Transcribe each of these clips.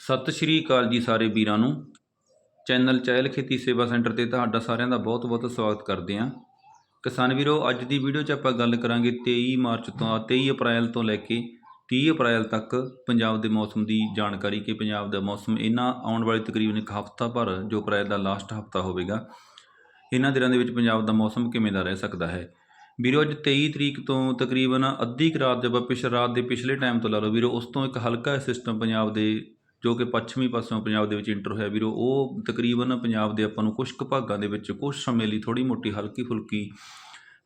ਸਤਿ ਸ਼੍ਰੀ ਅਕਾਲ ਜੀ ਸਾਰੇ ਵੀਰਾਂ ਨੂੰ। ਚੈਨਲ ਚਹਿਲ ਖੇਤੀ ਸੇਵਾ ਸੈਂਟਰ ਤੇ ਤੁਹਾਡਾ ਸਾਰਿਆਂ ਦਾ ਬਹੁਤ-ਬਹੁਤ ਸਵਾਗਤ ਕਰਦੇ ਹਾਂ। ਕਿਸਾਨ ਵੀਰੋ, ਅੱਜ ਦੀ ਵੀਡੀਓ 'ਚ ਆਪਾਂ ਗੱਲ ਕਰਾਂਗੇ 23 ਮਾਰਚ ਤੋਂ 23 ਅਪ੍ਰੈਲ ਤੋਂ ਲੈ ਕੇ 30 ਅਪ੍ਰੈਲ ਤੱਕ ਪੰਜਾਬ ਦੇ ਮੌਸਮ ਦੀ ਜਾਣਕਾਰੀ ਕਿ ਪੰਜਾਬ ਦਾ ਮੌਸਮ ਇਹਨਾਂ ਆਉਣ ਵਾਲੇ ਤਕਰੀਬਨ ਇੱਕ ਹਫ਼ਤਾ ਭਰ, ਜੋ ਅਪ੍ਰੈਲ ਦਾ ਲਾਸਟ ਹਫ਼ਤਾ ਹੋਵੇਗਾ, ਇਹਨਾਂ ਦਿਨਾਂ ਦੇ ਵਿੱਚ ਪੰਜਾਬ ਦਾ ਮੌਸਮ ਕਿਵੇਂ ਦਾ ਰਹਿ ਸਕਦਾ ਹੈ? ਵੀਰੋ, ਅੱਜ 23 ਤਰੀਕ ਤੋਂ ਤਕਰੀਬਨ ਅੱਧੀ ਕੁ ਰਾਤ ਜਦ ਪਿਛ, ਰਾਤ ਦੇ ਪਿਛਲੇ ਟਾਈਮ ਤੋਂ ਲਾ ਲਓ, ਵੀਰੋ, ਉਸ ਤੋਂ ਇੱਕ ਹਲਕਾ ਸਿਸਟਮ ਪੰਜਾਬ ਦੇ ਜੋ ਕਿ ਪੱਛਮੀ ਪਾਸਿਓਂ ਪੰਜਾਬ ਦੇ ਵਿੱਚ ਇੰਟਰ ਹੋਇਆ ਵੀਰੋ, ਉਹ ਤਕਰੀਬਨ ਪੰਜਾਬ ਦੇ ਆਪਾਂ ਨੂੰ ਕੁਝ ਕੁ ਭਾਗਾਂ ਦੇ ਵਿੱਚ ਕੁਝ ਸਮੇਂ ਲਈ ਥੋੜੀ ਮੋਟੀ ਹਲਕੀ ਫੁਲਕੀ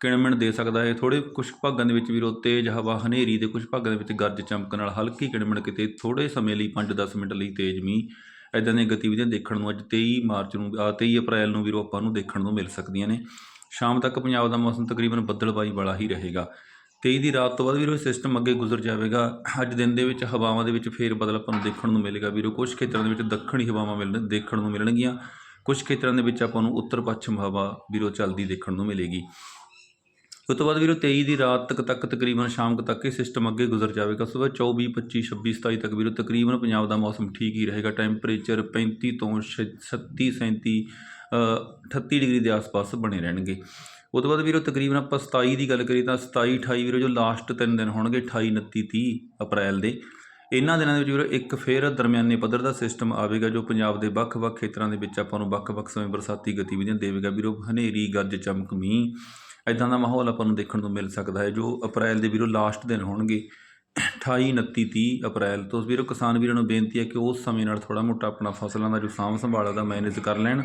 ਕਿਣਮਣ ਦੇ ਸਕਦਾ ਹੈ। ਥੋੜੇ ਕੁਝ ਭਾਗਾਂ ਦੇ ਵਿੱਚ ਵੀਰੋ, ਤੇਜ਼ ਹਵਾ, ਹਨੇਰੀ ਦੇ ਕੁਝ ਭਾਗਾਂ ਦੇ ਵਿੱਚ ਗਰਜ ਚਮਕ ਨਾਲ ਹਲਕੀ ਕਿਣਮਣ ਕਿਤੇ ਥੋੜੇ ਸਮੇਂ ਲਈ 5-10 ਮਿੰਟ ਲਈ ਤੇਜ਼ ਮੀਂਹ ਇਦਾਂ ਦੀਆਂ ਗਤੀਵਿਧੀਆਂ ਦੇਖਣ ਨੂੰ ਅੱਜ 23 ਮਾਰਚ ਨੂੰ ਆ 23 ਅਪ੍ਰੈਲ ਨੂੰ ਵੀਰੋ ਆਪਾਂ ਨੂੰ ਦੇਖਣ ਨੂੰ ਮਿਲ ਸਕਦੀਆਂ ਨੇ। ਸ਼ਾਮ ਤੱਕ ਪੰਜਾਬ ਦਾ ਮੌਸਮ ਤਕਰੀਬਨ ਬੱਦਲਬਾਈ ਵਾਲਾ ਹੀ ਰਹੇਗਾ। ਤੇਈ ਦੀ ਰਾਤ ਤੋਂ ਬਾਅਦ ਵੀਰੋ ਇਹ ਸਿਸਟਮ ਅੱਗੇ ਗੁਜ਼ਰ ਜਾਵੇਗਾ। ਅੱਜ ਦਿਨ ਦੇ ਵਿੱਚ ਹਵਾਵਾਂ ਦੇ ਵਿੱਚ ਫੇਰ ਬਦਲ ਆਪਾਂ ਨੂੰ ਦੇਖਣ ਨੂੰ ਮਿਲੇਗਾ ਵੀਰੋ। ਕੁਝ ਖੇਤਰਾਂ ਦੇ ਵਿੱਚ ਦੱਖਣੀ ਹਵਾਵਾਂ ਮਿਲਣ, ਦੇਖਣ ਨੂੰ ਮਿਲਣਗੀਆਂ। ਕੁਝ ਖੇਤਰਾਂ ਦੇ ਵਿੱਚ ਆਪਾਂ ਨੂੰ ਉੱਤਰ ਪੱਛਮ ਹਵਾ ਵੀਰੋ ਚੱਲਦੀ ਦੇਖਣ ਨੂੰ ਮਿਲੇਗੀ। ਉਸ ਤੋਂ ਬਾਅਦ ਵੀਰੋ 23 ਦੀ ਰਾਤ ਤੱਕ ਤੱਕ ਤਕਰੀਬਨ ਸ਼ਾਮ ਤੱਕ ਇਹ ਸਿਸਟਮ ਅੱਗੇ ਗੁਜ਼ਰ ਜਾਵੇਗਾ। ਸਵੇਰ 24 25 26 27 ਤੱਕ ਵੀਰੋ ਤਕਰੀਬਨ ਪੰਜਾਬ ਦਾ ਮੌਸਮ ਠੀਕ ਹੀ ਰਹੇਗਾ। ਟੈਂਪਰੇਚਰ 35 ਤੋਂ 36 37 38 ਡਿਗਰੀ ਦੇ ਆਸ-ਪਾਸ ਬਣੇ ਰਹਿਣਗੇ। ਉਹ ਤੋਂ ਬਾਅਦ ਵੀਰੋ, ਤਕਰੀਬਨ ਆਪਾਂ 27 ਦੀ ਗੱਲ ਕਰੀਏ ਤਾਂ 27 28 ਵੀਰੋ ਜੋ ਲਾਸਟ ਤਿੰਨ ਦਿਨ ਹੋਣਗੇ 28 29 30 ਅਪ੍ਰੈਲ ਦੇ। ਇਹਨਾਂ ਦਿਨਾਂ ਦੇ ਵਿੱਚ ਵੀਰੋ, ਇੱਕ ਫੇਰ ਦਰਮਿਆਨੇ ਪੱਧਰ ਦਾ ਸਿਸਟਮ ਆਵੇਗਾ ਜੋ ਪੰਜਾਬ ਦੇ ਵੱਖ-ਵੱਖ ਖੇਤਰਾਂ ਦੇ ਵਿੱਚ ਆਪਾਂ ਨੂੰ ਵੱਖ-ਵੱਖ ਸਮੇਂ ਬਰਸਾਤੀ ਗਤੀਵਿਧੀਆਂ ਦੇਵੇਗਾ। ਵੀਰੋ, ਹਨੇਰੀ, ਗੱਜ, ਚਮਕ, ਮੀਂਹ ਇਦਾਂ ਦਾ ਮਾਹੌਲ ਆਪਾਂ ਨੂੰ ਦੇਖਣ ਨੂੰ ਮਿਲ ਸਕਦਾ ਹੈ ਜੋ ਅਪ੍ਰੈਲ ਦੇ ਵੀਰੋ ਲਾਸਟ ਦਿਨ ਹੋਣਗੇ। 28 29 30 ਅਪ੍ਰੈਲ ਤੋਂ ਵੀਰੋ ਕਿਸਾਨ ਵੀਰਾਂ ਨੂੰ ਬੇਨਤੀ ਹੈ ਕਿ ਉਸ ਸਮੇਂ ਨਾਲ ਥੋੜਾ ਮੋਟਾ ਆਪਣਾ ਫਸਲਾਂ ਦਾ ਜੋ ਸਾਂਭ ਸੰਭਾਲ ਦਾ ਮੈਨੇਜ ਕਰ ਲੈਣ।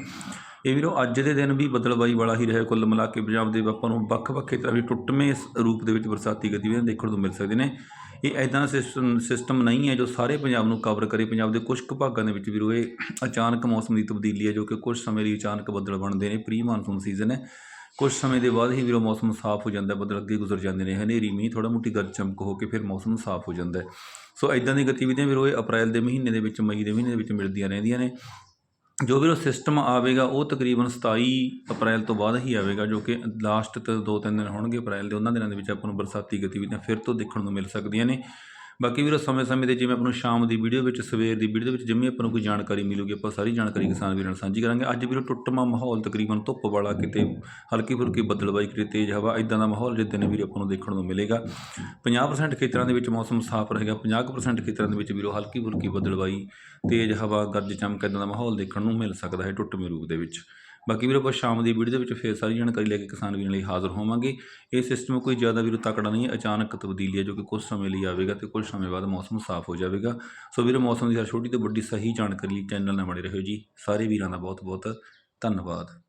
ਇਹ ਵੀਰੋ ਅੱਜ ਦੇ ਦਿਨ ਵੀ ਬਦਲਬਾਈ ਵਾਲਾ ਹੀ ਰਹੇ, ਕੁੱਲ ਮਿਲਾ ਕੇ ਪੰਜਾਬ ਦੇ ਆਪਾਂ ਨੂੰ ਵੱਖ-ਵੱਖ ਖੇਤਰਾਂ ਵਿੱਚ ਟੁੱਟਵੇਂ ਸ- ਰੂਪ ਦੇ ਵਿੱਚ ਬਰਸਾਤੀ ਗਤੀਵਿਧੀਆਂ ਦੇਖਣ ਨੂੰ ਮਿਲ ਸਕਦੇ ਨੇ। ਇਹ ਐਦਾਂ ਦਾ ਸਿਸਟਮ ਸਿਸਟਮ ਨਹੀਂ ਹੈ ਜੋ ਸਾਰੇ ਪੰਜਾਬ ਨੂੰ ਕਵਰ ਕਰੇ। ਪੰਜਾਬ ਦੇ ਕੁਝ ਕੁ ਭਾਗਾਂ ਦੇ ਵਿੱਚ ਵੀਰੋ ਇਹ ਅਚਾਨਕ ਮੌਸਮ ਦੀ ਤਬਦੀਲੀ ਹੈ ਜੋ ਕਿ ਕੁਝ ਸਮੇਂ ਲਈ ਅਚਾਨਕ ਬੱਦਲ ਬਣਦੇ ਨੇ ਪ੍ਰੀ ਮਾਨਸੂਨ ਸੀਜ਼ਨ ਹੈ। ਕੁਝ ਸਮੇਂ ਦੇ ਬਾਅਦ ਹੀ ਵੀਰੋ ਮੌਸਮ ਸਾਫ਼ ਹੋ ਜਾਂਦਾ ਹੈ, ਬੱਦਲ ਅੱਗੇ ਗੁਜ਼ਰ ਜਾਂਦੇ ਨੇ ਹਨੇਰੀ ਮੀਂਹ ਥੋੜਾ ਮੋਟੀ ਗਰਜ ਚਮਕ ਹੋ ਕੇ ਫਿਰ ਮੌਸਮ ਸਾਫ਼ ਹੋ ਜਾਂਦਾ ਸੋ ਇਦਾਂ ਦੀਆਂ ਗਤੀਵਿਧੀਆਂ ਵੀਰੋ ਇਹ ਅਪ੍ਰੈਲ ਦੇ ਮਹੀਨੇ ਦੇ ਵਿੱਚ ਮਈ ਦੇ ਮਹੀਨੇ ਦੇ ਵਿੱਚ ਮਿਲਦੀਆਂ ਰਹਿੰਦੀਆਂ ਨੇ। ਜੋ ਵੀਰੋ ਸਿਸਟਮ ਆਵੇਗਾ ਉਹ ਤਕਰੀਬਨ 27 ਅਪ੍ਰੈਲ ਤੋਂ ਬਾਅਦ ਹੀ ਆਵੇਗਾ ਜੋ ਕਿ ਲਾਸਟ ਤੇ ਦੋ ਤਿੰਨ ਦਿਨ ਹੋਣਗੇ ਅਪ੍ਰੈਲ ਦੇ ਉਹਨਾਂ ਦਿਨਾਂ ਦੇ ਵਿੱਚ ਆਪਾਂ ਨੂੰ ਬਰਸਾਤੀ ਗਤੀਵਿਧੀਆਂ ਫਿਰ ਤੋਂ ਦੇਖਣ ਨੂੰ ਮਿਲ ਸਕਦੀਆਂ ਨੇ। ਬਾਕੀ ਵੀਰੋ ਸਮੇਂ-ਸਮੇਂ ਤੇ ਜਿਵੇਂ ਆਪਾਂ ਨੂੰ ਸ਼ਾਮ ਦੀ ਵੀਡੀਓ ਵਿੱਚ ਸਵੇਰ ਦੀ ਵੀਡੀਓ ਵਿੱਚ ਜਿਵੇਂ ਆਪਾਂ ਨੂੰ ਕੋਈ ਜਾਣਕਾਰੀ ਮਿਲੂਗੀ ਆਪਾਂ ਸਾਰੀ ਜਾਣਕਾਰੀ ਕਿਸਾਨ ਵੀਰਾਂ ਨਾਲ ਸਾਂਝੀ ਕਰਾਂਗੇ। ਅੱਜ ਵੀਰੋ ਟੁੱਟਮਾ ਮਾਹੌਲ ਤਕਰੀਬਨ ਧੁੱਪ ਵਾਲਾ ਕਿਤੇ ਹਲਕੀ ਫੁਲਕੀ ਬੱਦਲਬਾਈ ਕਿਤੇ ਤੇਜ਼ ਹਵਾ ਇਦਾਂ ਦਾ ਮਾਹੌਲ ਜਿੱਦਾਂ ਨੇ ਵੀਰੇ ਆਪਾਂ ਨੂੰ ਦੇਖਣ ਨੂੰ ਮਿਲੇਗਾ। 50% ਖੇਤਰਾਂ ਦੇ ਵਿੱਚ ਮੌਸਮ ਸਾਫ਼ ਰਹੇਗਾ 50% ਖੇਤਰਾਂ ਦੇ ਵਿੱਚ ਵੀਰੋ ਹਲਕੀ ਫੁਲਕੀ ਬੱਦਲਬਾਈ ਤੇਜ਼ ਹਵਾ ਗਰਜ ਚਮਕ ਇਦਾਂ ਦਾ ਮਾਹੌਲ ਦੇਖਣ ਨੂੰ ਮਿਲ ਸਕਦਾ ਹੈ ਟੁੱਟਵੇਂ ਰੂਪ ਦੇ ਵਿੱਚ। ਬਾਕੀ ਵੀਰੋ, ਆਪਾਂ ਸ਼ਾਮ ਦੀ ਵੀਡੀਓ ਦੇ ਵਿੱਚ ਫੇਰ ਸਾਰੀ ਜਾਣਕਾਰੀ ਲੈ ਕੇ ਕਿਸਾਨ ਵੀਰਾਂ ਲਈ ਹਾਜ਼ਰ ਹੋਵਾਂਗੇ। ਇਹ ਸਿਸਟਮ ਕੋਈ ਜ਼ਿਆਦਾ ਵੀਰੋ ਤਕੜਾ ਨਹੀਂ ਹੈ, ਅਚਾਨਕ ਤਬਦੀਲੀ ਹੈ ਜੋ ਕਿ ਕੁਝ ਸਮੇਂ ਲਈ ਆਵੇਗਾ ਤੇ ਕੁਝ ਸਮੇਂ ਬਾਅਦ ਮੌਸਮ ਸਾਫ਼ ਹੋ ਜਾਵੇਗਾ। ਸੋ ਵੀਰੋ, ਮੌਸਮ ਦੀ ਹਰ ਛੋਟੀ ਤੋਂ ਵੱਡੀ ਸਹੀ ਜਾਣਕਾਰੀ ਲਈ ਚੈਨਲ ਨਾਲ ਬਣੇ ਰਹੋ ਜੀ। ਸਾਰੇ ਵੀਰਾਂ ਦਾ ਬਹੁਤ ਬਹੁਤ ਧੰਨਵਾਦ।